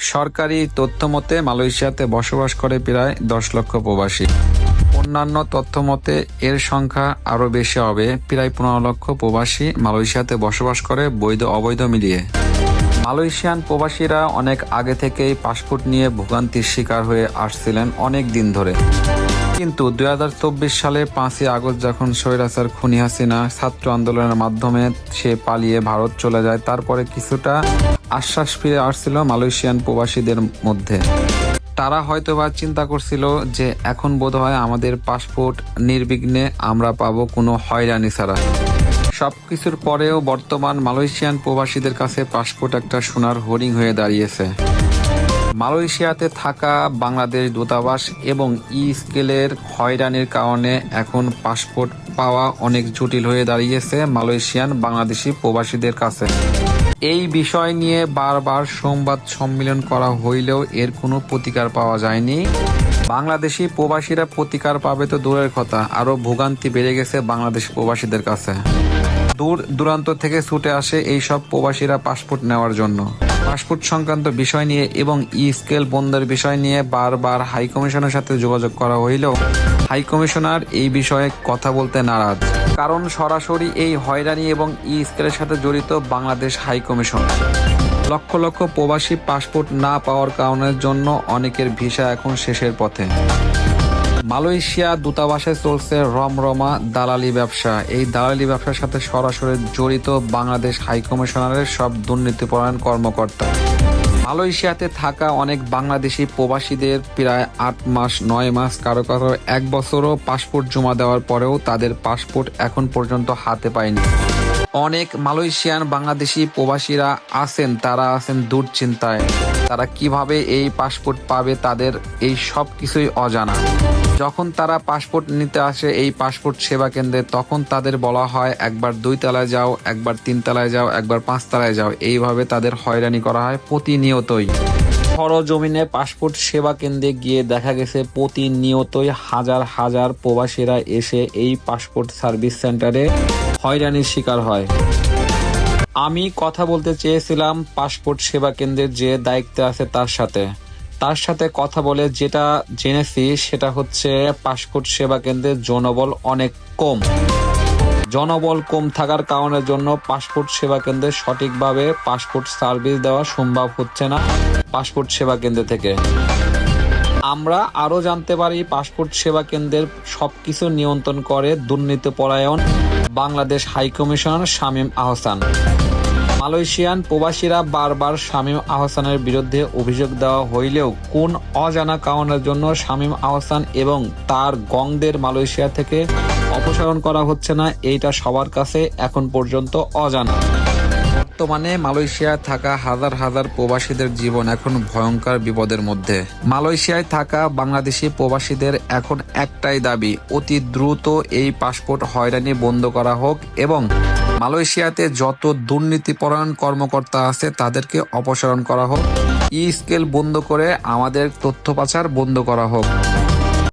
সরকারি তথ্য মতে মালয়েশিয়াতে বসবাস করে প্রায় দশ লক্ষ প্রবাসী। অন্যান্য তথ্য মতে, এর সংখ্যা আরও বেশি হবে, প্রায় পনেরো লক্ষ প্রবাসী মালয়েশিয়াতে বসবাস করে বৈধ অবৈধ মিলিয়ে। মালয়েশিয়ান প্রবাসীরা অনেক আগে থেকেই পাসপোর্ট নিয়ে ভোগান্তির শিকার হয়ে আসছিলেন অনেক দিন ধরে। কিন্তু দুই হাজার চব্বিশ সালে পাঁচই আগস্ট যখন স্বৈরাচার খুনি হাসিনা ছাত্র আন্দোলনের মাধ্যমে সে পালিয়ে ভারত চলে যায়, তারপরে কিছুটা আশ্বাস ফিরে আসছিল মালয়েশিয়ান প্রবাসীদের মধ্যে। তারা হয়তোবা চিন্তা করছিল যে এখন বোধহয় আমাদের পাসপোর্ট নির্বিঘ্নে আমরা পাবো কোনো হয়রানি ছাড়া। সবকিছুর পরেও বর্তমান মালয়েশিয়ান প্রবাসীদের কাছে পাসপোর্ট একটা সোনার হরিং হয়ে দাঁড়িয়েছে। মালয়েশিয়াতে থাকা বাংলাদেশ দূতাবাস এবং ই স্কেলের হয়রানির কারণে এখন পাসপোর্ট পাওয়া অনেক জটিল হয়ে দাঁড়িয়েছে মালয়েশিয়ান বাংলাদেশি প্রবাসীদের কাছে। এই বিষয় নিয়ে বারবার সংবাদ সম্মেলন করা হইলেও এর কোনো প্রতিকার পাওয়া যায়নি। বাংলাদেশি প্রবাসীরা প্রতিকার পাবে তো দূরের কথা, আরও ভোগান্তি বেড়ে গেছে বাংলাদেশ প্রবাসীদের কাছে। দূর দূরান্ত থেকে ছুটে আসে এই সব প্রবাসীরা পাসপোর্ট নেওয়ার জন্য। পাসপোর্ট সংক্রান্ত বিষয় নিয়ে এবং ই স্কেল বন্ধের বিষয় নিয়ে বারবার হাই কমিশনের সাথে যোগাযোগ করা হইলেও হাই কমিশনার এই বিষয়ে কথা বলতে নারাজ। কারণ সরাসরি এই হয়রানি এবং ই স্কেলের সাথে জড়িত বাংলাদেশ হাই কমিশন লক্ষ লক্ষ প্রবাসী পাসপোর্ট না পাওয়ার কারণের জন্য অনেকের ভিসা এখন শেষের পথে। মালয়েশিয়া দূতাবাসে চলছে রমরমা দালালি ব্যবসা। এই দালালি ব্যবসার সাথে সরাসরি জড়িত বাংলাদেশ হাইকমিশনারের সব দুর্নীতিপরায়ণ কর্মকর্তা। মালয়েশিয়াতে থাকা অনেক বাংলাদেশি প্রবাসীদের প্রায় আট মাস, নয় মাস কারও কারও এক বছরও পাসপোর্ট জমা দেওয়ার পরেও তাদের পাসপোর্ট এখন পর্যন্ত হাতে পায়নি। অনেক মালয়েশিয়ান বাংলাদেশি প্রবাসীরা আছেন, তারা আছেন দুশ্চিন্তায়। তারা কীভাবে এই পাসপোর্ট পাবে তাদের এই সব কিছুই অজানা। যখন তারা পাসপোর্ট নিতে আসে এই পাসপোর্ট সেবা কেন্দ্রে, তখন তাদের বলা হয়, একবার দুই তলায় যাও, একবার তিন তলায় যাও, একবার পাঁচ তলায় যাও। এইভাবে তাদের হয়রানি করা হয় প্রতিনিয়তই। সরজমিনে পাসপোর্ট সেবা কেন্দ্রে গিয়ে দেখা গেছে, প্রতিনিয়তই হাজার হাজার প্রবাসীরা এসে এই পাসপোর্ট সার্ভিস সেন্টারে হয়রানির শিকার হয়। আমি কথা বলতে চেয়েছিলাম পাসপোর্ট সেবা কেন্দ্রের যে দায়িত্বে আছে তার সাথে। তার সাথে কথা বলে যেটা জেনেছি সেটা হচ্ছে পাসপোর্ট সেবা কেন্দ্রের জনবল অনেক কম। জনবল কম থাকার কারণের জন্য পাসপোর্ট সেবা কেন্দ্রে সঠিকভাবে পাসপোর্ট সার্ভিস দেওয়া সম্ভব হচ্ছে না পাসপোর্ট সেবা কেন্দ্র থেকে। আমরা আরও জানতে পারি পাসপোর্ট সেবা কেন্দ্রের সবকিছু নিয়ন্ত্রণ করে দুর্নীতিপরায়ণ Bangladesh high commissioner Shamim Ahsan. Malaysian প্রবাসীরা বারবার শামীম আহসানের বিরুদ্ধে অভিযোগ দেওয়া হইলেও কোন অজানা কারণের জন্য শামীম আহসান এবং তার গংদের মালয়েশিয়া থেকে অপসারণ করা হচ্ছে না, এইটা সবার কাছে এখন পর্যন্ত অজানা। বর্তমানে মালয়েশিয়ায় থাকা হাজার হাজার প্রবাসীদের জীবন এখন ভয়ঙ্কর বিপদের মধ্যে। মালয়েশিয়ায় থাকা বাংলাদেশি প্রবাসীদের এখন একটাই দাবি, অতি দ্রুত এই পাসপোর্ট হয়রানি বন্ধ করা হোক এবং মালয়েশিয়াতে যত দুর্নীতিপরায়ণ কর্মকর্তা আছে তাদেরকে অপসারণ করা হোক। ই স্কেল বন্ধ করে আমাদের তথ্য পাচার বন্ধ করা হোক।